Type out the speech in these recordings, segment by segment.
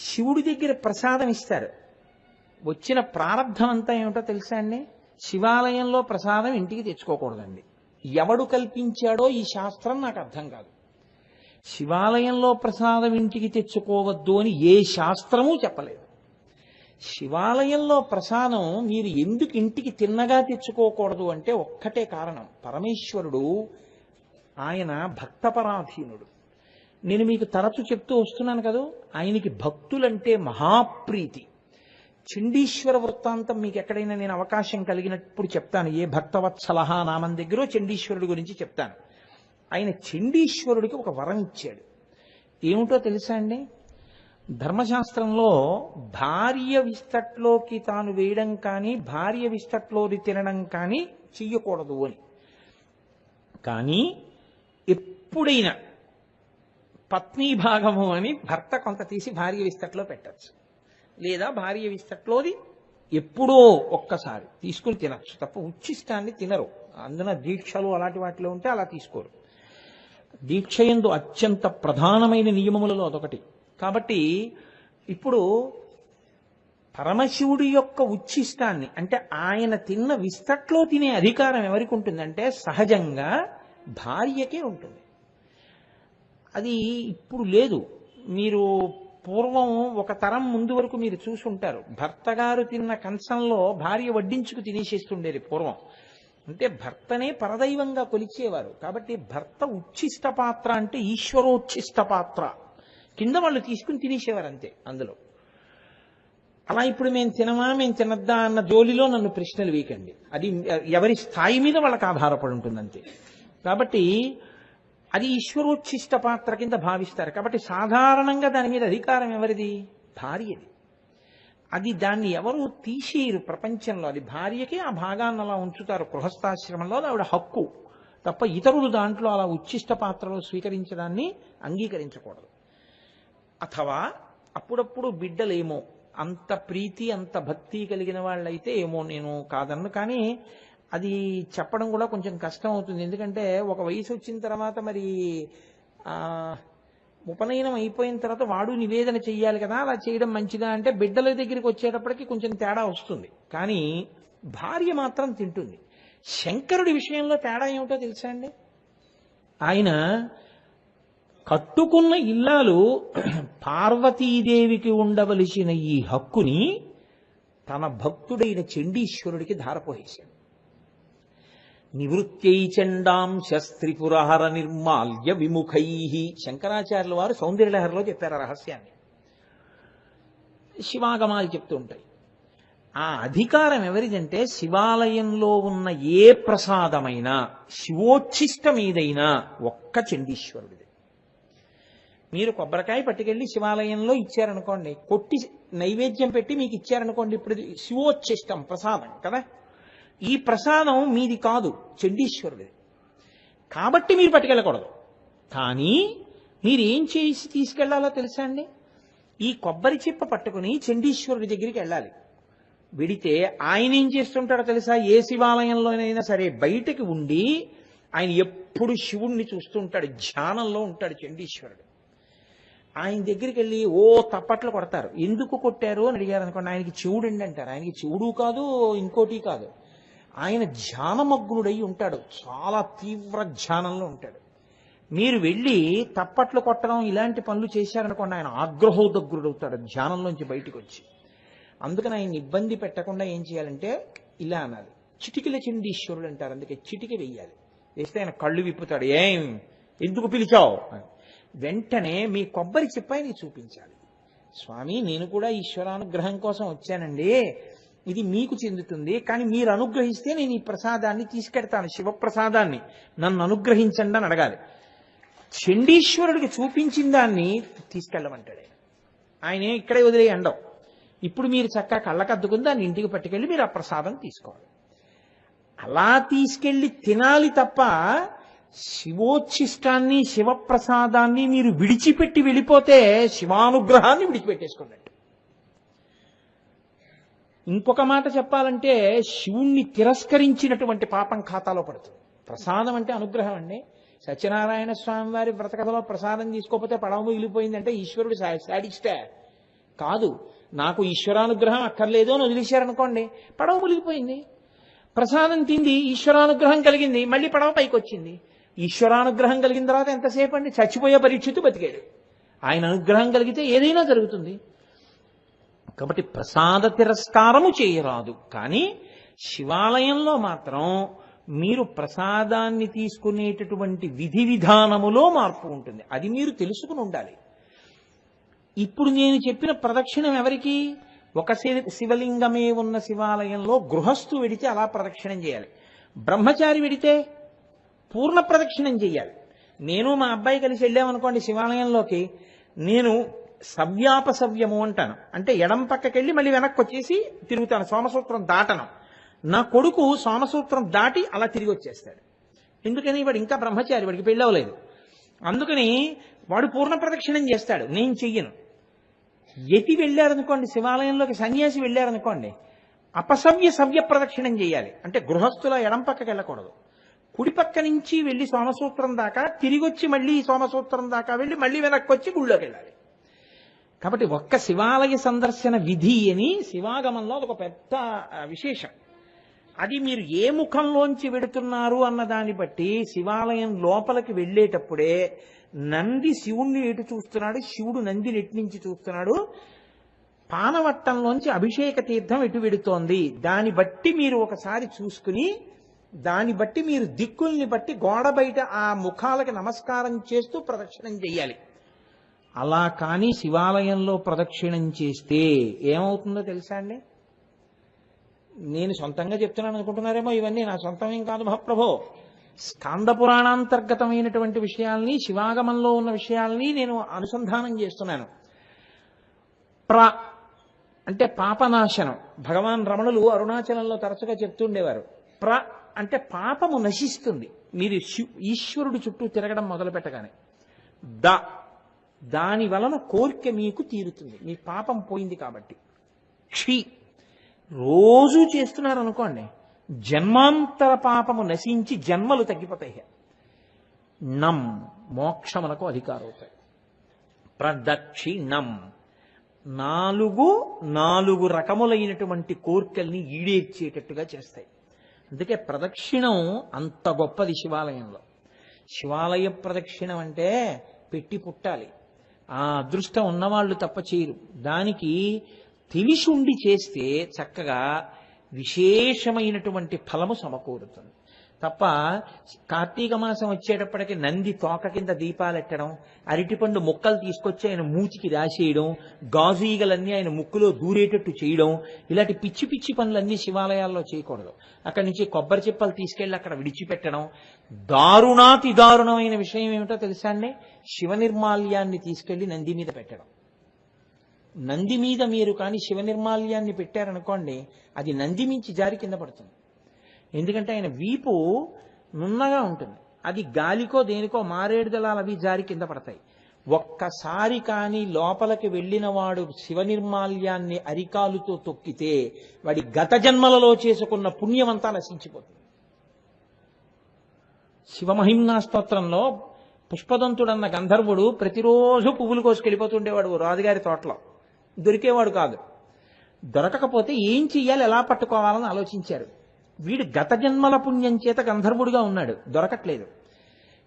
శివుడి దగ్గర ప్రసాదం ఇస్తారు. వచ్చిన ప్రారంధం అంతా ఏమిటో తెలుసా అండి? శివాలయంలో ప్రసాదం ఇంటికి తెచ్చుకోకూడదండి. ఎవడు కల్పించాడో ఈ శాస్త్రం నాకు అర్థం కాదు. శివాలయంలో ప్రసాదం ఇంటికి తెచ్చుకోవద్దు అని ఏ శాస్త్రమూ చెప్పలేదు. శివాలయంలో ప్రసాదం మీరు ఎందుకు ఇంటికి తిన్నగా తెచ్చుకోకూడదు అంటే ఒక్కటే కారణం. పరమేశ్వరుడు ఆయన భక్తపరాధీనుడు. నేను మీకు తరచు చెప్తూ వస్తున్నాను కదా ఆయనకి భక్తులంటే మహాప్రీతి. చండీశ్వర వృత్తాంతం మీకు ఎక్కడైనా నేను అవకాశం కలిగినప్పుడు చెప్తాను. ఏ భక్తవత్సలహ నామం దగ్గర చండీశ్వరుడి గురించి చెప్తాను. ఆయన చండీశ్వరుడికి ఒక వరం ఇచ్చాడు. ఏమిటో తెలుసా అండి? ధర్మశాస్త్రంలో భార్య విస్తట్లోకి తాను వేయడం కానీ భార్య విస్తట్లోది తినడం కానీ చెయ్యకూడదు అని. కానీ ఎప్పుడైనా పత్ని భాగము అని భర్త కొంత తీసి భార్య విస్తట్లో పెట్టచ్చు. లేదా భార్య విస్తట్లోది ఎప్పుడో ఒక్కసారి తీసుకుని తినచ్చు. తప్ప ఉచ్చిష్టాన్ని తినరు. అందున దీక్షలు అలాంటి వాటిలో ఉంటే అలా తీసుకోరు. దీక్ష ఎందు అత్యంత ప్రధానమైన నియమములలో అదొకటి. కాబట్టి ఇప్పుడు పరమశివుడి యొక్క ఉచ్ఛిష్టాన్ని అంటే ఆయన తిన్న విస్తట్లో తినే అధికారం ఎవరికి ఉంటుందంటే సహజంగా భార్యకే ఉంటుంది. అది ఇప్పుడు లేదు. మీరు పూర్వం ఒక తరం ముందు వరకు మీరు చూసుంటారు. భర్త గారు తిన్న కంచంలో భార్య వడ్డించుకు తినేసేస్తుండేది పూర్వం. అంటే భర్తనే పరదైవంగా కొలిచేవారు. కాబట్టి భర్త ఉచ్ఛిష్ట పాత్ర అంటే ఈశ్వరోచ్ఛిష్ట పాత్ర. కింద వాళ్ళు తీసుకుని తినేసేవారు అంతే అందులో. అలా ఇప్పుడు మేము తినమా మేము తినద్దా అన్న జోలిలో నన్ను ప్రశ్నలు వేయకండి. అది ఎవరి స్థాయి మీద వాళ్ళకి ఆధారపడి ఉంటుంది అంతే కాబట్టి అది ఈశ్వరోచ్ఛిష్ట పాత్ర కింద భావిస్తారు. కాబట్టి సాధారణంగా దాని మీద అధికారం ఎవరిది? భార్యది. అది దాన్ని ఎవరు తీసేయరు ప్రపంచంలో. అది భార్యకి ఆ భాగాన్ని అలా ఉంచుతారు. గృహస్థాశ్రమంలో ఆవిడ హక్కు. తప్ప ఇతరులు దాంట్లో అలా ఉచ్ఛిష్ట పాత్రలో స్వీకరించడాన్ని అంగీకరించకూడదు. అథవా అప్పుడప్పుడు బిడ్డలేమో. అంత ప్రీతి అంత భక్తి కలిగిన వాళ్ళైతే ఏమో నేను కాదన్ను. కానీ అది చెప్పడం కూడా కొంచెం కష్టం అవుతుంది. ఎందుకంటే ఒక వయసు వచ్చిన తర్వాత మరి ఉపనయనం అయిపోయిన తర్వాత వాడు నివేదన చెయ్యాలి కదా అలా చేయడం మంచిదా అంటే బిడ్డల దగ్గరికి వచ్చేటప్పటికి కొంచెం తేడా వస్తుంది. కానీ భార్య మాత్రం తింటుంది. శంకరుడి విషయంలో తేడా ఏమిటో తెలుసా అండి? ఆయన కట్టుకున్న ఇల్లాలు పార్వతీదేవికి ఉండవలసిన ఈ హక్కుని తన భక్తుడైన చండీశ్వరుడికి ధారపోయేశాడు నివృత్యైచండాం శస్త్రిపురహర నిర్మాల్య విముఖై శంకరాచార్యుల వారు సౌందర్యలహరిలో చెప్పారు రహస్యాన్ని. శివాగమాలు చెప్తూ ఉంటాయి. ఆ అధికారం ఎవరిదంటే శివాలయంలో ఉన్న ఏ ప్రసాదమైనా శివోచ్ఛిష్టమీదైనా ఒక్క చండీశ్వరుడిది. మీరు కొబ్బరికాయ పట్టుకెళ్ళి శివాలయంలో ఇచ్చారనుకోండి కొట్టి నైవేద్యం పెట్టి మీకు ఇచ్చారనుకోండి ఇప్పుడు శివోచ్ఛిష్టం ప్రసాదం కదా? ఈ ప్రసాదం మీది కాదు చండీశ్వరుడిది. కాబట్టి మీరు పట్టుకెళ్ళకూడదు. కానీ మీరు ఏం చేసి తీసుకెళ్ళాలో తెలుసా అండి? ఈ కొబ్బరి చిప్ప పట్టుకుని చండీశ్వరుడి దగ్గరికి వెళ్ళాలి. వెడితే ఆయన ఏం చేస్తుంటాడో తెలుసా? ఏ శివాలయంలోనైనా సరే బయటకి ఉండి ఆయన ఎప్పుడు శివుణ్ణి చూస్తుంటాడు ధ్యానంలో ఉంటాడు చండీశ్వరుడు. ఆయన దగ్గరికి వెళ్ళి ఓ తప్పట్లు కొడతారు. ఎందుకు కొట్టారు? అని అడిగారు అనుకోండి ఆయనకి చెవుడండి అంటారు. ఆయనకి చెవుడు కాదు ఇంకోటి కాదు. ఆయన ధ్యానమగ్నుడై ఉంటాడు. చాలా తీవ్ర ధ్యానంలో ఉంటాడు. మీరు వెళ్ళి తప్పట్లు కొట్టడం ఇలాంటి పనులు చేశారనుకోండి ఆయన ఆగ్రహోదగ్రుడు అవుతాడు ధ్యానంలోంచి బయటికి వచ్చి అందుకని ఆయన ఇబ్బంది పెట్టకుండా ఏం చేయాలంటే ఇలా అనాలి. చిటికిల చండీశ్వరుడు అంటారు అందుకే చిటికి వెయ్యాలి. వేస్తే ఆయన కళ్ళు విప్పుతాడు. ఏం? ఎందుకు పిలిచావు? వెంటనే మీ కొబ్బరి చిప్ప చూపించాలి. స్వామి నేను కూడా ఈశ్వరానుగ్రహం కోసం వచ్చానండి. ఇది మీకు చెందుతుంది కానీ మీరు అనుగ్రహిస్తే నేను ఈ ప్రసాదాన్ని తీసుకెడతాను శివప్రసాదాన్ని. నన్ను అనుగ్రహించండి అని అడగాలి. చండీశ్వరుడికి చూపించిన దాన్ని తీసుకెళ్ళమంటాడు ఆయన. ఆయనే ఇక్కడే వదిలే అండవు. ఇప్పుడు మీరు చక్కగా కళ్ళకద్దుకుని దాన్ని ఇంటికి పట్టుకెళ్ళి మీరు ఆ ప్రసాదం తీసుకోవాలి. అలా తీసుకెళ్ళి తినాలి తప్ప శివోచ్ఛిష్టాన్ని శివప్రసాదాన్ని మీరు విడిచిపెట్టి వెళ్ళిపోతే శివానుగ్రహాన్ని విడిచిపెట్టేసుకున్నట్టు ఇంకొక మాట చెప్పాలంటే శివుణ్ణి తిరస్కరించినటువంటి పాపం ఖాతాలో పడుతుంది. ప్రసాదం అంటే అనుగ్రహం అండి. సత్యనారాయణ స్వామి వారి వ్రతకథలో ప్రసాదం తీసుకోకపోతే పడవ మిగిలిపోయిందంటే ఈశ్వరుడు శాడిస్టే కాదు నాకు ఈశ్వరానుగ్రహం అక్కర్లేదు అని వదిలేశారనుకోండి పడవ మునిగిపోయింది ప్రసాదం తింది ఈశ్వరానుగ్రహం కలిగింది మళ్ళీ పడవ పైకి వచ్చింది ఈశ్వరానుగ్రహం కలిగిన తర్వాత ఎంతసేపు అండి? చచ్చిపోయే పరీక్షితు బతికాడు ఆయన అనుగ్రహం కలిగితే ఏదైనా జరుగుతుంది. కాబట్టి ప్రసాద తిరస్కారము చేయరాదు. కానీ శివాలయంలో మాత్రం మీరు ప్రసాదాన్ని తీసుకునేటటువంటి విధి విధానములో మార్పు ఉంటుంది. అది మీరు తెలుసుకుని ఉండాలి. ఇప్పుడు నేను చెప్పిన ప్రదక్షిణం ఎవరికి? ఒక శివలింగమే ఉన్న శివాలయంలో గృహస్థు వెడితే అలా ప్రదక్షిణం చేయాలి. బ్రహ్మచారి వెడితే పూర్ణ ప్రదక్షిణం చేయాలి. నేను మా అబ్బాయి కలిసి వెళ్ళామనుకోండి శివాలయంలోకి నేను సవ్యాపసవ్యము అంటాను. అంటే ఎడం పక్కకెళ్ళి మళ్ళీ వెనక్కి వచ్చేసి తిరుగుతాను. సోమసూత్రం దాటను. నా కొడుకు సోమసూత్రం దాటి అలా తిరిగి వచ్చేస్తాడు. ఎందుకని? వాడు ఇంకా బ్రహ్మచారి వాడికి పెళ్ళవలేదు అందుకని వాడు పూర్ణ ప్రదక్షిణం చేస్తాడు. నేను చెయ్యను. యతి వెళ్ళారనుకోండి శివాలయంలోకి సన్యాసి వెళ్ళారనుకోండి అపసవ్య సవ్య ప్రదక్షిణం చేయాలి. అంటే గృహస్థుల ఎడం పక్కకి వెళ్ళకూడదు. కుడి పక్క నుంచి వెళ్ళి సోమసూత్రం దాకా తిరిగి వచ్చి మళ్ళీ సోమసూత్రం దాకా వెళ్ళి మళ్ళీ వెనక్కి వచ్చి గుళ్ళోకి వెళ్ళాలి. కాబట్టి ఒక్క శివాలయ సందర్శన విధి అని శివాగమంలో అదొక పెద్ద విశేషం. అది మీరు ఏ ముఖంలోంచి వెడుతున్నారు అన్న దాన్ని బట్టి శివాలయం లోపలికి వెళ్ళేటప్పుడే నంది శివుణ్ణి ఎటు చూస్తున్నాడు? శివుడు నందిని ఎటు నుంచి చూస్తున్నాడు? పానవట్టంలోంచి అభిషేక తీర్థం ఎటు వెడుతోంది? దాన్ని బట్టి మీరు ఒకసారి చూసుకుని దాన్ని బట్టి మీరు దిక్కుల్ని బట్టి గోడ బయట ఆ ముఖాలకి నమస్కారం చేస్తూ ప్రదక్షిణం చెయ్యాలి అలా కానీ శివాలయంలో ప్రదక్షిణం చేస్తే ఏమవుతుందో తెలుసా అండి? నేను సొంతంగా చెప్తున్నాను అనుకుంటున్నారేమో ఇవన్నీ నా సొంతమేం కాదు మహాప్రభో. స్కాంద పురాణాంతర్గతమైనటువంటి విషయాల్ని శివాగమంలో ఉన్న విషయాల్ని నేను అనుసంధానం చేస్తున్నాను. ప్ర అంటే పాపనాశనం. భగవాన్ రమణులు అరుణాచలంలో తరచుగా చెప్తుండేవారు. ప్ర అంటే పాపము నశిస్తుంది. మీరు శి- ఈశ్వరుడు చుట్టూ తిరగడం మొదలు పెట్టగానే ద దాని వలన కోరిక మీకు తీరుతుంది. మీ పాపం పోయింది కాబట్టి. క్షి రోజు చేస్తున్నారు అనుకోండి జన్మాంతర పాపము నశించి జన్మలు తగ్గిపోతాయి. నం మోక్షమునకు అధికారం అవుతాయి ప్రదక్షిణం. నాలుగు నాలుగు రకములైనటువంటి కోర్కెల్ని ఈడేర్చేటట్టుగా చేస్తాయి. అందుకే ప్రదక్షిణం అంత గొప్పది శివాలయంలో. శివాలయ ప్రదక్షిణం అంటే పెట్టి పుట్టాలి. ఆ అదృష్టం ఉన్నవాళ్ళు తప్ప చేయరు. దానికి తెలిసి ఉండి చేస్తే చక్కగా విశేషమైనటువంటి ఫలము సమకూరుతుంది. తప్ప కార్తీక మాసం వచ్చేటప్పటికి నంది తోక కింద దీపాలెట్టడం అరటిపండు ముక్కలు తీసుకొచ్చి ఆయన మూతికి రాసేయడం గాజు ఈగలన్నీ ఆయన ముక్కులో దూరేటట్టు చేయడం ఇలాంటి పిచ్చి పిచ్చి పనులన్నీ శివాలయాల్లో చేయకూడదు. అక్కడి నుంచి కొబ్బరి చిప్పలు తీసుకెళ్ళి అక్కడ విడిచిపెట్టడం. దారుణాతి దారుణమైన విషయం ఏమిటో తెలుసా అండి? శివ నిర్మాల్యాన్ని తీసుకెళ్ళి నంది మీద పెట్టడం. నంది మీద మీరు కానీ శివ నిర్మాల్యాన్ని పెట్టారనుకోండి అది నంది మించి జారి కింద పడుతుంది. ఎందుకంటే ఆయన వీపు నున్నగా ఉంటుంది. అది గాలికో దేనికో మారేడుదలాలు అవి జారి కింద పడతాయి. ఒక్కసారి కానీ లోపలికి వెళ్ళిన వాడు శివ నిర్మాల్యాన్ని అరికాలుతో తొక్కితే వాడి గత జన్మలలో చేసుకున్న పుణ్యమంతా నశించిపోతుంది. శివమహిమ్నా స్తోత్రంలో పుష్పదంతుడన్న గంధర్వుడు ప్రతిరోజు పువ్వులు కోసుకెళ్ళిపోతుండేవాడు ఓ రాజుగారి తోటలో. దొరికేవాడు కాదు. దొరకకపోతే ఏం చెయ్యాలి ఎలా పట్టుకోవాలని ఆలోచించారు. వీడు గత జన్మల పుణ్యం చేత గంధర్వుడిగా ఉన్నాడు. దొరకట్లేదు.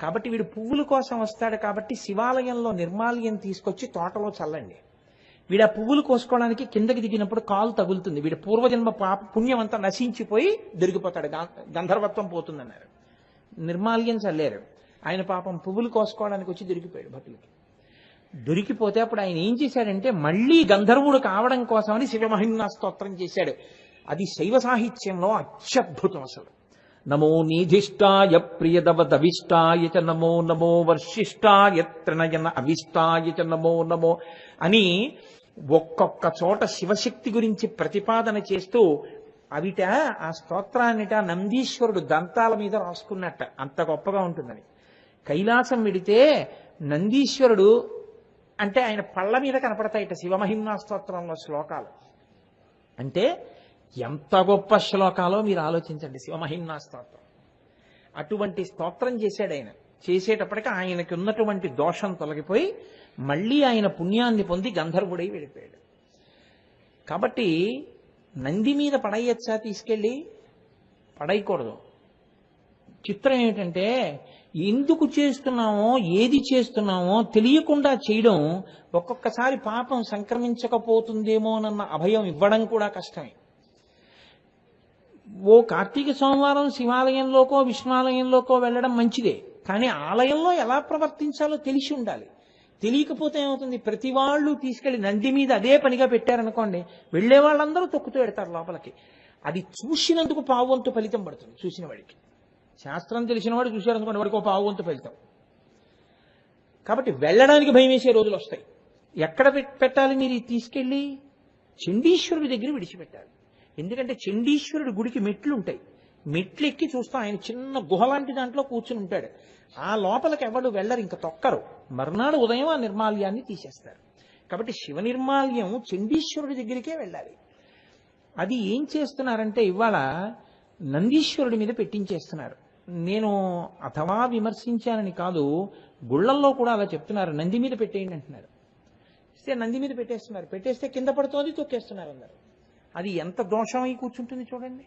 కాబట్టి వీడు పువ్వుల కోసం వస్తాడు కాబట్టి శివాలయంలో నిర్మాల్యం తీసుకొచ్చి తోటలో చల్లండి. వీడు ఆ పువ్వులు కోసుకోవడానికి కిందకి దిగినప్పుడు కాలు తగులుతుంది. వీడి పూర్వజన్మ పాప పుణ్యం అంతా నశించిపోయి దొరికిపోతాడు. గంధర్వత్వం పోతుందన్నారు. నిర్మాల్యం చల్లారు. ఆయన పాపం పువ్వులు కోసుకోవడానికి వచ్చి దొరికిపోయాడు భక్తులకి. దొరికిపోతే అప్పుడు ఆయన ఏం చేశాడంటే మళ్ళీ గంధర్వుడు కావడం కోసమని శివమహిమ్నా స్తోత్రం చేశాడు. అది శైవ సాహిత్యంలో అత్యద్భుతం అసలు. నమో నీధిష్టాయ ప్రియదవదవిష్టాయ చ నమో నమో వర్షిష్టాయ త్రినయన అవిష్టాయ చ నమో నమో అని ఒక్కొక్క చోట శివశక్తి గురించి ప్రతిపాదన చేస్తూ అవిట ఆ స్తోత్రాన్నిట నందీశ్వరుడు దంతాల మీద రాసుకున్నట్ట. అంత గొప్పగా ఉంటుందని. కైలాసం విడితే నందీశ్వరుడు అంటే ఆయన పళ్ళ మీద కనపడతాయిట శివమహిమా స్తోత్రంలో శ్లోకాలు. అంటే ఎంత గొప్ప శ్లోకాలో మీరు ఆలోచించండి. శివమహిమ్నా స్తోత్రం. అటువంటి స్తోత్రం చేశాడు ఆయన. చేసేటప్పటికి ఆయనకి ఉన్నటువంటి దోషం తొలగిపోయి మళ్ళీ ఆయన పుణ్యాన్ని పొంది గంధర్వుడై వెళ్ళిపోయాడు. కాబట్టి నంది మీద పడేయచ్చా తీసుకెళ్ళి? పడేయకూడదు చిత్రం ఏమిటంటే ఎందుకు చేస్తున్నామో ఏది చేస్తున్నామో తెలియకుండా చేయడం ఒక్కొక్కసారి పాపం సంక్రమించకపోతుందేమోనన్న అభయం ఇవ్వడం కూడా కష్టమే. ఓ కార్తీక సోమవారం శివాలయంలోకో విష్ణువాలయంలోకో వెళ్ళడం మంచిదే. కానీ ఆలయంలో ఎలా ప్రవర్తించాలో తెలిసి ఉండాలి. తెలియకపోతే ఏమవుతుంది? ప్రతి వాళ్ళు తీసుకెళ్ళి నంది మీద అదే పనిగా పెట్టారనుకోండి వెళ్ళే వాళ్ళందరూ తొక్కుతూ పెడతారు లోపలికి. అది చూసినందుకు పావువంతు ఫలితం పడుతుంది చూసిన వాడికి. శాస్త్రం తెలిసిన వాడు చూశారనుకోండి వాడికి ఒక పావువంతు ఫలితం. కాబట్టి వెళ్ళడానికి భయం వేసే రోజులు వస్తాయి. ఎక్కడ పెట్టాలి మీరు? తీసుకెళ్ళి చండీశ్వరుడి దగ్గర విడిచిపెట్టాలి. ఎందుకంటే చండీశ్వరుడి గుడికి మెట్లు ఉంటాయి మెట్లు ఎక్కి చూస్తాం ఆయన చిన్న గుహ లాంటి దాంట్లో కూర్చుని ఉంటాడు. ఆ లోపలికి ఎవరు వెళ్ళరు ఇంకా తొక్కరు. మర్నాడు ఉదయం ఆ నిర్మాల్యాన్ని తీసేస్తారు. కాబట్టి శివ నిర్మాల్యం చండీశ్వరుడి దగ్గరికే వెళ్ళాలి. అది ఏం చేస్తున్నారంటే ఇవాళ నందీశ్వరుడి మీద పెట్టించేస్తున్నారు. నేను అథవా విమర్శించానని కాదు గుళ్ళల్లో కూడా అలా చెప్తున్నారు. నంది మీద పెట్టేయండి అంటున్నారు. ఇస్తే నంది మీద పెట్టేస్తున్నారు. పెట్టేస్తే కింద పడుతోంది తొక్కేస్తున్నారు అందరు. అది ఎంత దోషమై కూర్చుంటుంది చూడండి.